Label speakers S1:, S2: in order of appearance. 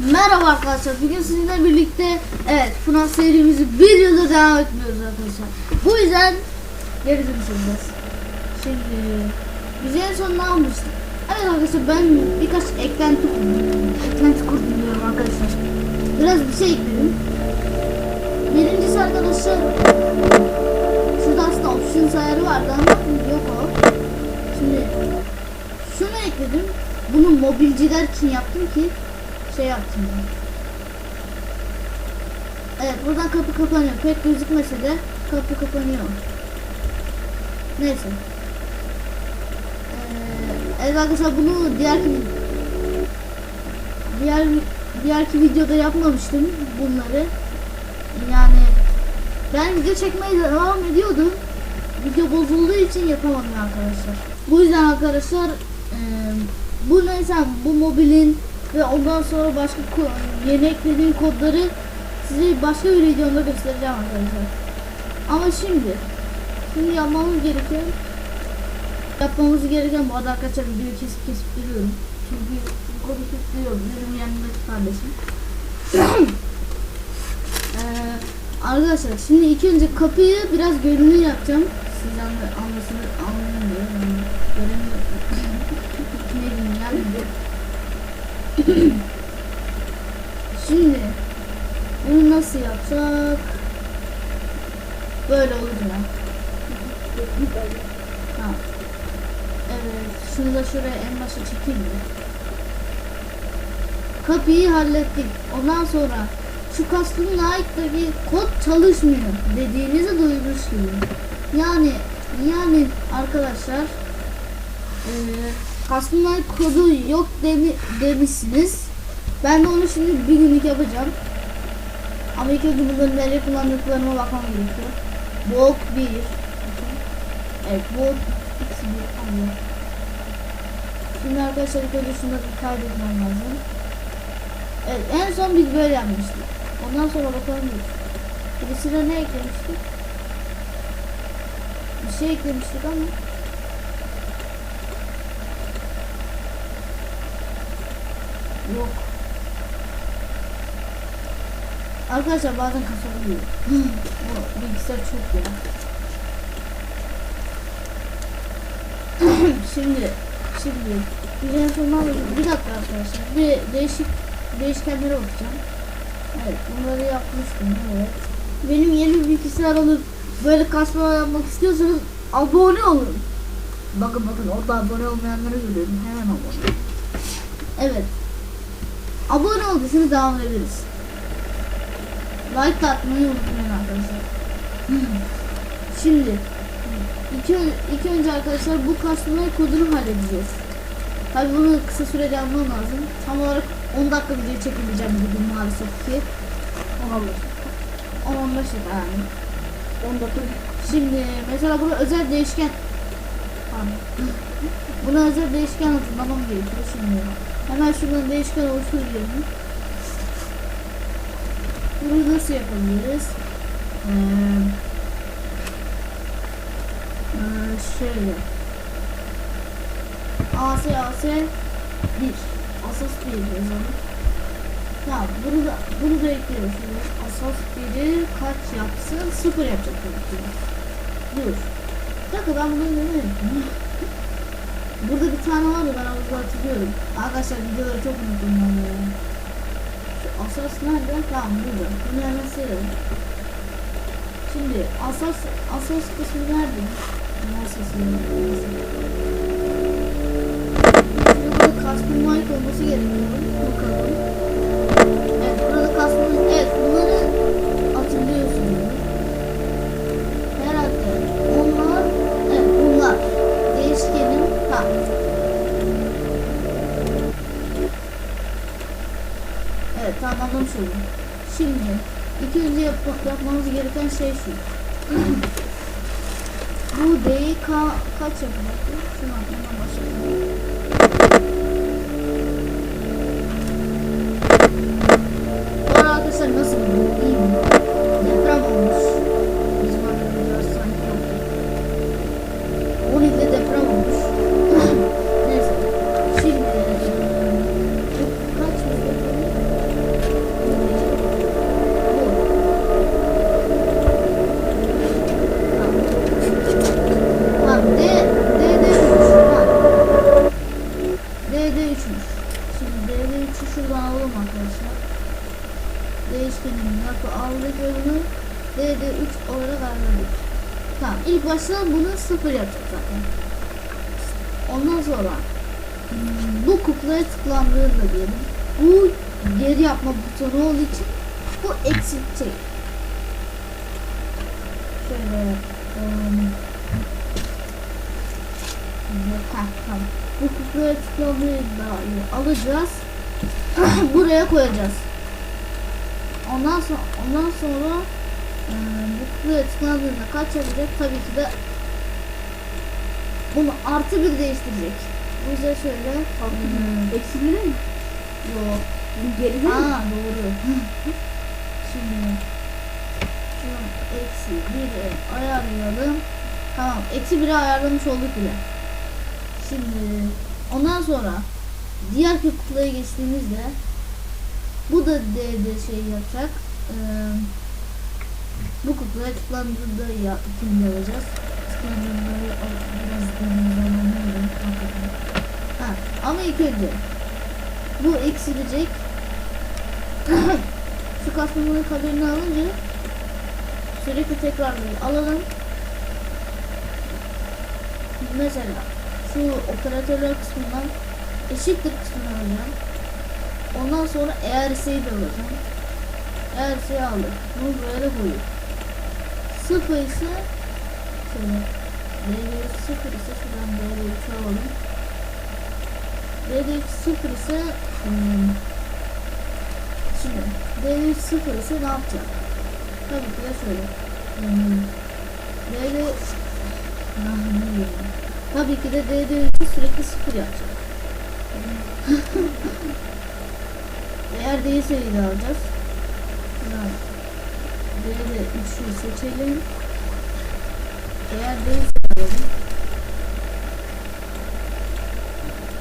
S1: Merhaba arkadaşlar. Bugün sizinle birlikte evet FNAF serimizi bir yıldır devam etmiyoruz arkadaşlar. Bu yüzden geri dönüş yapacağız. Şimdi biz en son ne almıştık? Evet arkadaşlar ben birkaç eklenti kurdum. Eklenti kurdum diyorum arkadaşlar. Biraz bir şey ekledim. Birincisi arkadaşlar şurada aslında options ayarı vardı ama yok o. Şimdi şunu ekledim. Bunu mobilciler için yaptım ki şey yaptım. ben. Evet buradan kapı kapanıyor. Pek gözükmese de kapı kapanıyor. Neyse. Ee, evet arkadaşlar bunu diğer diğer diğerki videoda yapmamıştım bunları. Yani ben video çekmeye devam ediyordum. Video bozulduğu için yapamadım arkadaşlar. Bu yüzden arkadaşlar e, bu neyse bu mobilin ve ondan sonra başka yeni eklediğim kodları size başka bir videomda göstereceğim arkadaşlar. Ama şimdi şimdi yapmamız gereken yapmamız gereken bu arada arkadaşlar videoyu kesip kesip duruyorum. Çünkü kodu tutuyorum. Benim yanımdaki kardeşim. Ee, arkadaşlar şimdi ilk önce kapıyı biraz görünür yapacağım. Siz anla, anlasın, anlayın diye. Yani görünür. ne diyeyim yani. Şimdi bunu nasıl yapsak? Böyle olur ya. Ha. Evet, şunu da şuraya en başa çekeyim mi? Kapıyı hallettik. Ondan sonra şu custom like'daki kod çalışmıyor dediğinizi duymuş gibi. Yani yani arkadaşlar eee like kodu yok demi, demişsiniz. Ben de onu şimdi bir günlük yapacağım. Ama ilk önce bunları nereye kullandıklarıma bakmam gerekiyor. Bulk 1 Evet bulk x1 anladım. Şimdi arkadaşlar ilk önce şunları kaydetmem lazım. Evet en son biz böyle yapmıştık. Ondan sonra bakalım bir. Birisine ne eklemiştik? Bir şey eklemiştik ama. Yok. Arkadaşlar bazen kafa buluyor. Bu bilgisayar çok ya. şimdi şimdi bir en son? Bir dakika arkadaşlar. Bir değişik değişkenlere bakacağım. Evet bunları yapmıştım evet. Benim yeni bir bilgisayar alıp böyle kasma yapmak istiyorsanız abone olun. Bakın bakın orada abone olmayanları görüyorum. Hemen abone. Evet. Abone olduysanız devam ederiz. Like atmayı unutmayın arkadaşlar. Şimdi ilk, ön- ilk önce arkadaşlar bu customer kodunu halledeceğiz. Tabi bunu kısa sürede yapmam lazım. Tam olarak 10 dakika video çekebileceğim bugün maalesef ki. Olabilir. 10-15 dakika yani. 10 dakika. Şimdi mesela burada özel değişken. Buna özel değişken hazırlamam gerekiyor şimdi. Hemen şuradan değişken oluştur diyelim. Bunu nasıl yapabiliriz? Ee, ee, şöyle. AS AS 1 Asas 1 yazalım. Tamam bunu da bunu da ekliyoruz. Şimdi Asas 1'i kaç yapsın? 0 yapacak tabii ki. Dur. Bir dakika ben bunu ne? Burada bir tane var da ben onu hatırlıyorum. Arkadaşlar videoları çok ya. Şu asas nerede? Tamam burada. Bunu hemen silelim. Şimdi asas asas kısmı nerede? Asas burada custom mic olması gerekiyor. Bakalım. Evet burada custom evet bunları hatırlıyorsunuz. Herhalde onlar evet bunlar değişkenin ha. Anlamış oldum. Şimdi ilk önce yap yapmamız gereken şey şu. Bu DK kaç yapacak? Şunu atmamdan başlayalım. Tamam ilk başta bunu 0 yapacağız zaten. Ondan sonra bu kuklaya tıklandığında diyelim. Bu geri yapma butonu olduğu için bu eksiltecek. Şöyle um, Heh, tamam. Bu kuklaya tıklandığında alacağız. Buraya koyacağız. Ondan sonra ondan sonra bu kuklaya tıklandığında kaç yapacak? Tabii ki de bunu artı bir değiştirecek. Bize şöyle hmm,
S2: Eksi bire mi?
S1: yok.
S2: Bu geride mi?
S1: Aa doğru. Şimdi şunu eksi 1'e ayarlayalım. Tamam eksi 1'e ayarlamış olduk bile. Şimdi ondan sonra diğer bir kutuya geçtiğimizde bu da D'de şey yapacak. Ee, bu kutuya tıklandığında ya, ikinci alacağız. Tıklandığında biraz deneyimlemeyelim. Ha, ama ilk önce bu eksilecek. Şu kasmının kaderini alınca sürekli tekrar alalım. Mesela şu operatörler kısmından eşittir kısmını alacağım. Ondan sonra eğerseyi de alacağım. Eğerseyi aldık. Bunu böyle koyuyor. Sıfır ise şöyle D1 sıfır ise şuradan D1 alalım. D1 sıfır ise hmm, Şimdi D1 sıfır ise ne yapacak? Tabii ki de şöyle. Hmm, D1 ne diyeyim? Tabii ki de D1 sürekli sıfır yapacak. Eğer değilse de alacağız. Şuradan D'de 3'ü seçelim. Eğer değilse alalım.